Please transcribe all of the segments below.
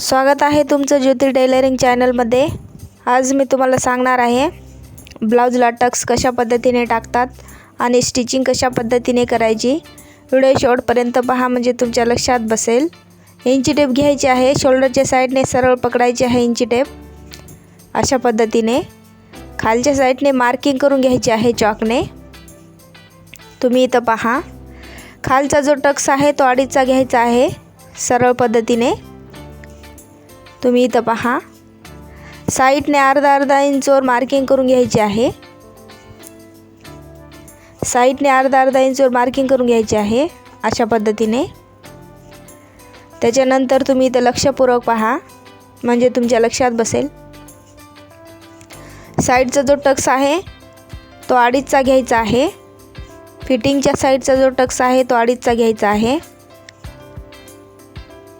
स्वागत आहे तुमचं ज्योती टेलरिंग चॅनलमध्ये आज मी तुम्हाला सांगणार आहे ब्लाऊजला टक्स कशा पद्धतीने टाकतात आणि स्टिचिंग कशा पद्धतीने करायची. व्हिडिओ शेवटपर्यंत पहा म्हणजे तुमच्या लक्षात बसेल. इंची टेप घ्यायची आहे शोल्डरच्या साईडने सरळ पकडायची आहे इंची टेप अशा पद्धतीने. खालच्या साईडने मार्किंग करून घ्यायची आहे चॉकने तुम्ही इथं पहा. खालचा जो टक्स आहे तो अडीचचा घ्यायचा आहे सरळ पद्धतीने. तुम्ही इथं पहा. साईडने अर्धा अर्धा इंचवर मार्किंग करून घ्यायची आहे. साईडने अर्धा अर्धा इंचवर मार्किंग करून घ्यायची आहे अशा पद्धतीने. त्याच्यानंतर तुम्ही इथं लक्षपूर्वक पहा म्हणजे तुमच्या लक्षात बसेल. साईडचा जो टक्स आहे तो अडीचचा घ्यायचा आहे. फिटिंगच्या साईडचा जो टक्स आहे तो अडीचचा घ्यायचा आहे.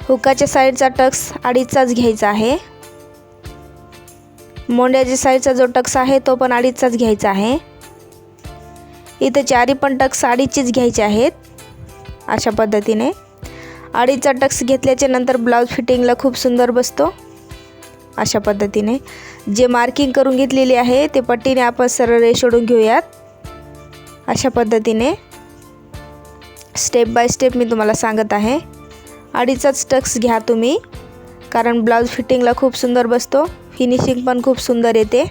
हुकाच्या साईडचा टक्स अडीचचाच घ्यायचा आहे. मोंड्याच्या साईडचा जो टक्स आहे तो पण अडीचचाच घ्यायचा आहे. इथे चारी पण टक्स अडीचचेच घ्यायचे आहेत अशा पद्धतीने. अडीचचा टक्स घेतल्याच्या नंतर ब्लाऊज फिटिंगला खूप सुंदर बसतो अशा पद्धतीने. जे मार्किंग करून घेतलेली आहे ते पट्टीने आपण सरळ रेषोडून घेऊयात अशा पद्धतीने. स्टेप बाय स्टेप मी तुम्हाला सांगत आहे. अडीचाच टक्स घ्या तुम्ही. कारण ब्लाऊज फिटिंगला खूप सुंदर बसतो. फिनिशिंग पण खूप सुंदर येते.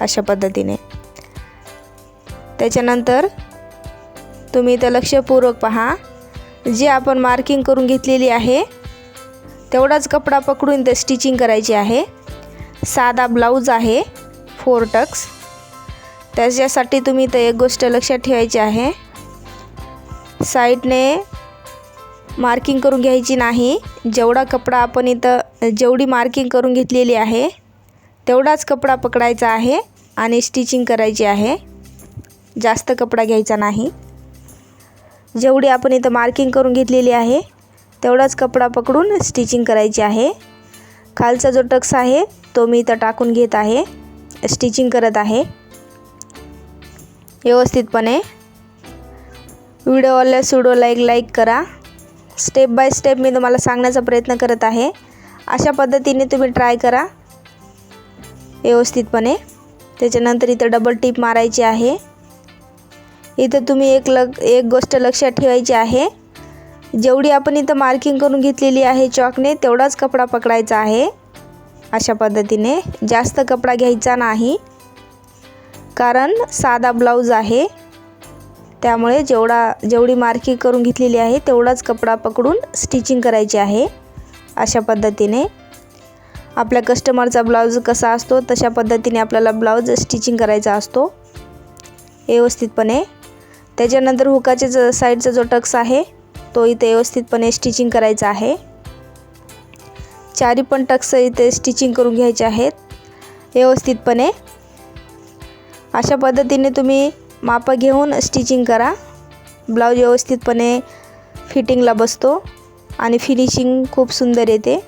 अशा पद्धतीने. त्याच्यानंतर तुम्ही इथं लक्षपूर्वक पहा. जी आपण मार्किंग करून घेतलेली आहे तेवढाच कपडा पकडून ते स्टिचिंग करायची आहे. साधा ब्लाऊज आहे फोर टक्स. त्याच्यासाठी तुम्ही इथं एक गोष्ट लक्षात ठेवायची आहे. साईडने मार्किंग करून घ्यायची नाही. जेवढा कपडा आपण इथं जेवढी मार्किंग करून घेतलेली आहे तेवढाच कपडा पकडायचा आहे आणि स्टिचिंग करायची आहे. जास्त कपडा घ्यायचा नाही. जेवढी आपण इथं मार्किंग करून घेतलेली आहे तेवढाच कपडा पकडून स्टिचिंग करायची आहे. खालचा जो टक्स आहे तो मी इथं टाकून घेत आहे. स्टिचिंग करत आहे. व्यवस्थितपणे. व्हिडिओला सुडोला एक लाईक करा. स्टेप बाय स्टेप मी तुम्हाला सांगण्याचा प्रयत्न करत आहे. अशा पद्धतीने तुम्ही ट्राय करा. व्यवस्थितपणे. त्याच्यानंतर इथं डबल टीप मारायची आहे. इथं तुम्ही एक लग एक गोष्ट लक्षात ठेवायची आहे. जेवढी आपण इथं मार्किंग करून घेतलेली आहे चॉकने तेवढाच कपडा पकडायचा आहे. अशा पद्धतीने. जास्त कपडा घ्यायचा नाही. कारण साधा ब्लाऊज आहे. त्यामुळे जेवढा जेवढी मार्किंग करून घेतलेली आहे तेवढाच कपडा पकडून स्टिचिंग करायची आहे अशा पद्धतीने. आपल्या कस्टमरचा ब्लाऊज कसा असतो तशा पद्धतीने आपल्याला ब्लाऊज स्टिचिंग करायचा असतो. व्यवस्थितपणे. त्याच्यानंतर हुकाचे ज साईडचा जो टक्स आहे तो इथे व्यवस्थितपणे स्टिचिंग करायचा आहे. चारी पण टक्स इथे स्टिचिंग करून घ्यायचे आहेत. व्यवस्थितपणे. अशा पद्धतीने तुम्ही मापं घेऊन स्टिचिंग करा. ब्लाऊज व्यवस्थितपणे फिटिंगला बसतो आणि फिनिशिंग खूप सुंदर येते.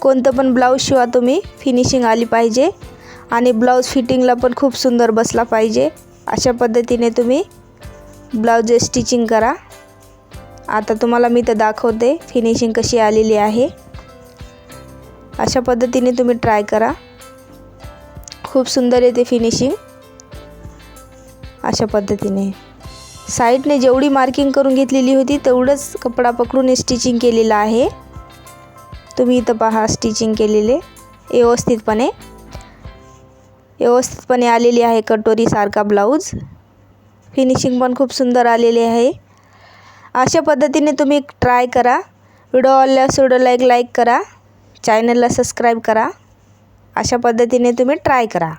कोणतं पण ब्लाऊज शिवा तुम्ही फिनिशिंग आली पाहिजे आणि ब्लाऊज फिटिंगला पण खूप सुंदर बसला पाहिजे. अशा पद्धतीने तुम्ही ब्लाऊज स्टिचिंग करा. आता तुम्हाला मी तर दाखवते फिनिशिंग कशी आलेली आहे. अशा पद्धतीने तुम्ही ट्राय करा. खूप सुंदर येते फिनिशिंग अशा पद्धतीने. साईडने जेवढी मार्किंग करून घेतलेली होती तेवढंच कपडा पकडून स्टिचिंग केलेलं आहे. तुम्ही इथं पहा स्टिचिंग केलेले. व्यवस्थितपणे. व्यवस्थितपणे आलेली आहे कटोरीसारखा ब्लाऊज फिनिशिंग पण खूप सुंदर आलेली आहे. अशा पद्धतीने तुम्ही ट्राय करा. व्हिडिओ आवडल्यास व्हिडिओला एक लाईक करा. चॅनलला सबस्क्राईब करा. अशा पद्धतीने तुम्ही ट्राय करा.